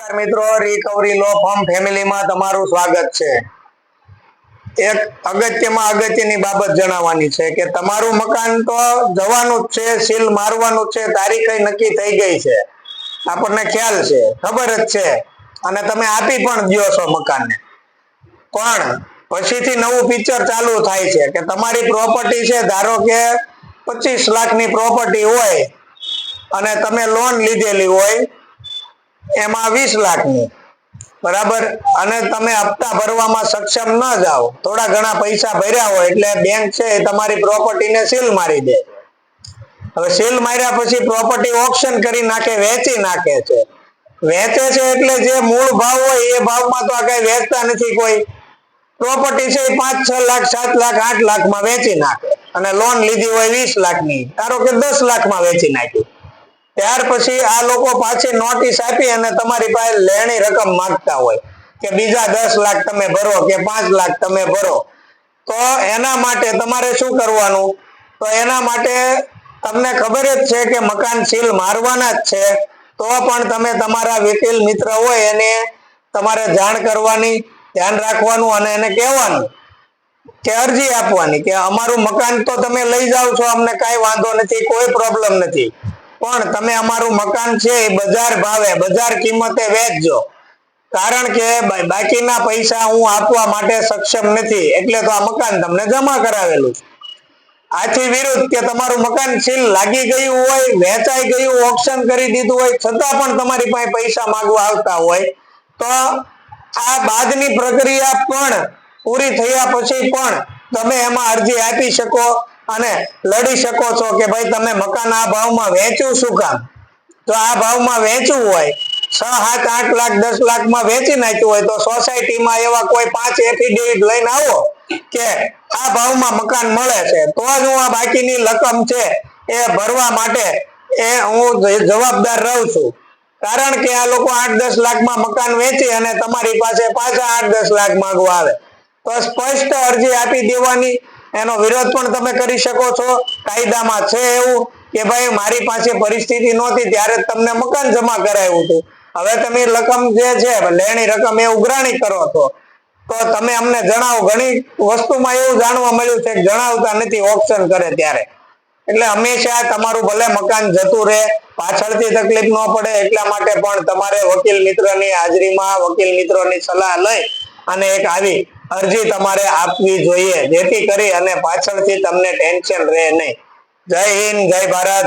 નમસ્કાર મિત્રો રિકવરી લો ફોર્મ ફેમિલીમાં તમારું સ્વાગત છે. એક અગત્યમાં અગત્યની બાબત જણાવવાની છે કે તમારું મકાન તો જવાનું જ છે, સીલ મારવાનું છે, તારીખ નક્કી થઈ ગઈ છે. આપણને ખ્યાલ છે, ખબર જ છે. અને તમે આપી પણ દ્યો છો મકાનને. પણ પછીથી નવું પિક્ચર ચાલુ થાય છે કે તમારી પ્રોપર્ટી છે, ધારો કે પચીસ લાખની પ્રોપર્ટી હોય અને તમે લોન લીધેલી હોય એમાં વીસ લાખની. બરાબર? અને તમે હપ્તા ભરવામાં સક્ષમ ન જાઓ. થોડા ઘણા પૈસા ભર્યા હોય એટલે બેંક છે તમારી પ્રોપર્ટીને સીલ મારી દે. હવે સીલ માર્યા પછી પ્રોપર્ટી ઓપ્શન કરી નાખે, વેચી નાખે છે. વેચે છે એટલે જે મૂળ ભાવ હોય એ ભાવમાં તો આ કઈ વેચતા નથી કોઈ. પ્રોપર્ટી છે એ પાંચ, છ લાખ, સાત લાખ, આઠ લાખમાં વેચી નાખે. અને લોન લીધી હોય વીસ લાખની. ધારો કે દસ લાખમાં વેચી નાખ્યું ત્યાર પછી આ લોકો પાછી નોટિસ આપી અને તમારી પાસે લેણી રકમ માંગતા હોય કે બીજા દસ લાખ તમે ભરો કે પાંચ લાખ તમે ભરો, તો એના માટે તમારે શું કરવાનું? તો એના માટે તમને ખબર જ છે કે મકાન સીલ મારવાના જ છે, તો પણ તમે તમારા વકીલ મિત્ર હોય એને તમારે જાણ કરવાની, ધ્યાન રાખવાનું અને એને કહેવાનું કે અરજી આપવાની કે અમારું મકાન તો તમે લઈ જાઓ છો, અમને કાંઈ વાંધો નથી, કોઈ પ્રોબ્લેમ નથી. પણ તમે અમારું મકાન છે એ બજાર ભાવે, બજાર કિંમતે વેચજો. કારણ કે બાકીના પૈસા હું આપવા માટે સક્ષમ નથી, એટલે તો આ મકાન તમને જમા કરાવેલું. આથી વિરુદ્ધ કે તમારું મકાન સીલ લાગી ગયું હોય, વેચાઈ ગયું ઓપ્શન કરી દીધું હોય, છતાં પણ તમારી પાસે પૈસા માંગવા આવતા હોય, તો આ બાદની પ્રક્રિયા પણ પૂરી થયા પછી પણ તમે એમાં અરજી આપી શકો. અને લડી શકો છો કે ભાઈ તમે મકાન આ ભાવમાં વેચ્યું શું કામ? તો આ ભાવમાં વેચવું હોય, છ, સાત, આઠ લાખ, દસ લાખમાં વેચી નાખ્યું હોય તો સોસાયટીમાં એવા કોઈ પાંચ એફિડેવિટ લઈને આવો કે આ ભાવમાં મકાન મળે છે. તો જ હું આ બાકીની રકમ છે એ ભરવા માટે એ હું જવાબદાર રહું છું. કારણ કે આ લોકો આઠ, દસ લાખમાં મકાન વેચી અને તમારી પાસે પાછા આઠ, દસ લાખ માંગવા આવે. તો સ્પષ્ટ અરજી આપી દેવાની એનો વિરોધ પણ તમે કરી શકો છો. કાયદામાં છે એવું કે ભાઈ મારી પાસે પરિસ્થિતિ નહોતી ત્યારે તમને મકાન જમા કરાવ્યું હતું. હવે તમે રકમ જે છે, લેણી રકમ એ ઉઘરાણી કરો છો. તો તમે અમને જણાવો, ઘણી વસ્તુમાં એવું જાણવા મળ્યું છે જણાવતા નથી, ઓપ્શન કરે ત્યારે. એટલે હંમેશા તમારું ભલે મકાન જતું રહે, પાછળથી તકલીફ ન પડે, એટલા માટે પણ તમારે વકીલ મિત્રની હાજરીમાં વકીલ મિત્રોની સલાહ લઈ અને એક આવી અરજી તમારે આપવી જોઈએ. જેથી કરી અને પાછળથી તમને ટેન્શન રહે નહીં. જય હિન્દ જય ભારત